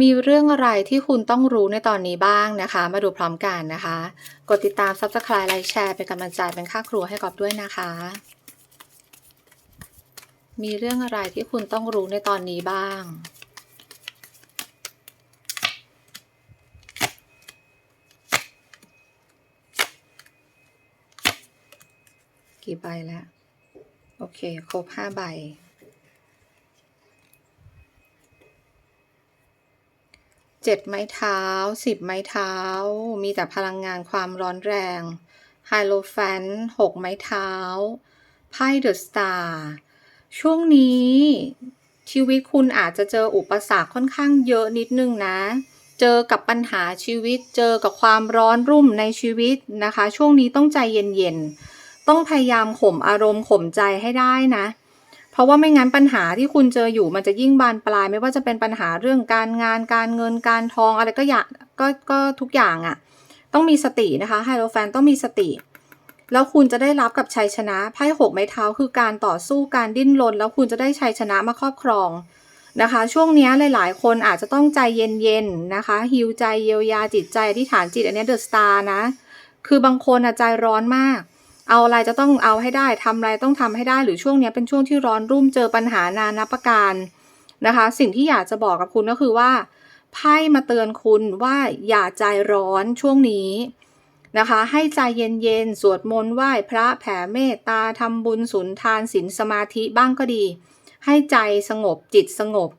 มีเรื่องอะไรที่คุณต้องรู้ในตอนนี้บ้างนะคะ มาดูพร้อมกันนะคะ กดติดตาม Subscribe ไลค์แชร์เป็นกำลังใจเป็นค่าครัวให้กอบด้วยนะคะ มีเรื่องอะไรที่คุณต้องรู้ในตอนนี้บ้าง กี่ใบแล้ว โอเค ครบห้าใบ เจ็ดไม้เท้าสิบไม้เท้า มีแต่พลังงานความร้อนแรงไฮโลแฟนหกไม้เท้าไพ่เดอะสตาร์ช่วงนี้ชีวิตคุณอาจจะเจออุปสรรคค่อนข้างเยอะนิดนึงนะ เจอกับปัญหาชีวิต เจอกับความร้อนรุ่มในชีวิตนะคะ ช่วงนี้ต้องใจเย็นๆ ต้องพยายามข่มอารมณ์ข่มใจให้ได้นะ เพราะว่าไม่งั้นปัญหาที่คุณเจออยู่มันจะยิ่งบานปลาย ไม่ว่าจะเป็นปัญหาเรื่องการงานการเงินการทองอะไรก็อยากก็ก็ทุกอย่างอะ่ะ ต้องมีสตินะคะไฮโลแฟนต้องมีสติ แล้วคุณจะได้รับกับชัยชนะไพ่หกไม้เท้าคือการต่อสู้การดิ้นรนแล้วคุณจะได้ชัยชนะมาครอบครองนะคะ ช่วงนี้หลาย ๆ คนอาจจะต้องใจเย็นๆนะคะฮิวใจเยียวยาจิตใจอธิษฐานจิตอันนี้เดอะสตาร์นะ คือบางคนอใจร้อนมาก เอาอะไรจะต้องเอาให้ได้ทำอะไรต้องทำให้ได้หรือช่วงนี้เป็นช่วงที่ร้อนรุ่มเจอปัญหานานาประการนะคะ สิ่งที่อยากจะบอกกับคุณก็คือว่าไพ่มาเตือนคุณว่าอย่าใจร้อนช่วงนี้นะคะ ให้ใจเย็นๆ สวดมนต์ไหว้พระแผ่เมตตาทำบุญสุนทานศีลสมาธิบ้างก็ดี ให้ใจสงบจิตสงบ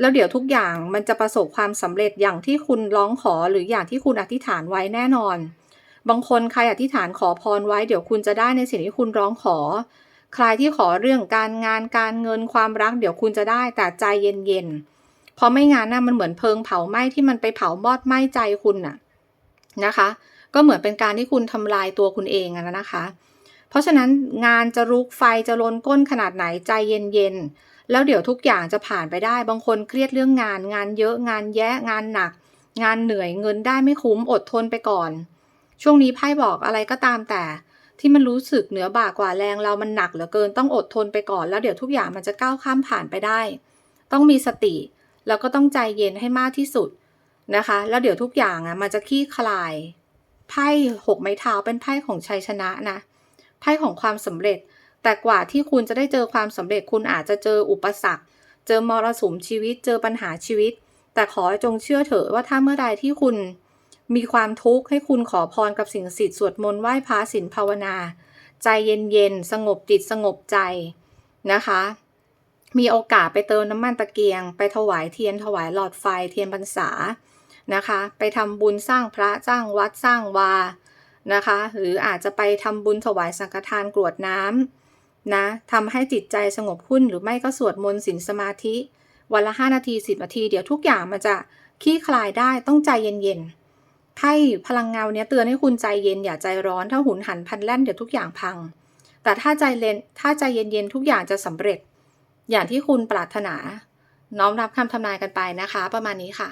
แล้วเดี๋ยวทุกอย่างมันจะประสบความสำเร็จอย่างที่คุณร้องขอหรืออย่างที่คุณอธิษฐานไว้แน่นอน บางคนใครอธิษฐานขอพรไว้เดี๋ยวคุณจะได้ในสิ่งที่คุณร้องขอ ใครที่ขอเรื่องการงานการเงินความรักเดี๋ยวคุณจะได้แต่ใจเย็นๆเพราะไม่งานนะ่ะมันเหมือนเพลิงเผาไหม้ที่มันไปเผามอดไหม้ใจคุณน่ะนะคะ ก็เหมือนเป็นการที่คุณทำลายตัวคุณเองอะนะคะ เพราะฉะนั้นงานจะรุกไฟจะลนก้นขนาดไหนใจเย็นๆแล้วเดี๋ยวทุกอย่างจะผ่านไปได้ บางคนเครียดเรื่องงาน งานเยอะงานแยะงานหนัก งานเหนื่อยเงินได้ไม่คุ้มอดทนไปก่อน ช่วงนี้ไพ่บอกอะไรก็ตามแต่ ที่มันรู้สึกเหนือบ่ากว่าแรงเรามันหนักเหลือเกินต้องอดทนไปก่อนแล้วเดี๋ยวทุกอย่างมันจะก้าวข้ามผ่านไปได้ ต้องมีสติ แล้วก็ต้องใจเย็นให้มากที่สุดนะคะ แล้วเดี๋ยวทุกอย่างอะมันจะคลี่คลายไพ่หกไม้เท้าเป็นไพ่ของชัยชนะนะไพ่ของความสำเร็จ แต่กว่าที่คุณจะได้เจอความสำเร็จคุณอาจจะเจออุปสรรค เจอมรสุมชีวิต เจอปัญหาชีวิต แต่ขอจงเชื่อเถอะว่าถ้าเมื่อใดที่คุณ มีความทุกข์ให้คุณขอพรกับสิ่งศักดิ์สิทธิ์สวดมนต์ไหว้พระศีลภาวนา ใจเย็นๆ สงบจิตสงบใจนะคะ มีโอกาสไปเติมน้ำมันตะเกียง ไปถวายเทียนถวายหลอดไฟเทียนพรรษานะคะ ไปทำบุญสร้างพระสร้างวัดสร้างวานะคะ หรืออาจจะไปทำบุญถวายสังฆทานกรวดน้ำนะทำให้จิตใจสงบขึ้นหรือไม่ก็สวดมนต์ศีลสมาธิ วันละ 5 นาที 10 นาที เดี๋ยวทุกอย่างมันจะคลี่คลายได้ต้องใจเย็นๆ ให้พลังเงาเนี้ยเตือนให้คุณใจเย็นอย่าใจร้อนถ้าหุนหันพันแล่นเดี๋ยวทุกอย่างพัง แต่ถ้าใจเลนถ้าใจเย็นๆทุกอย่างจะสำเร็จ อย่างที่คุณปรารถนา น้อมรับคำทำนายกันไปนะคะ ประมาณนี้ค่ะ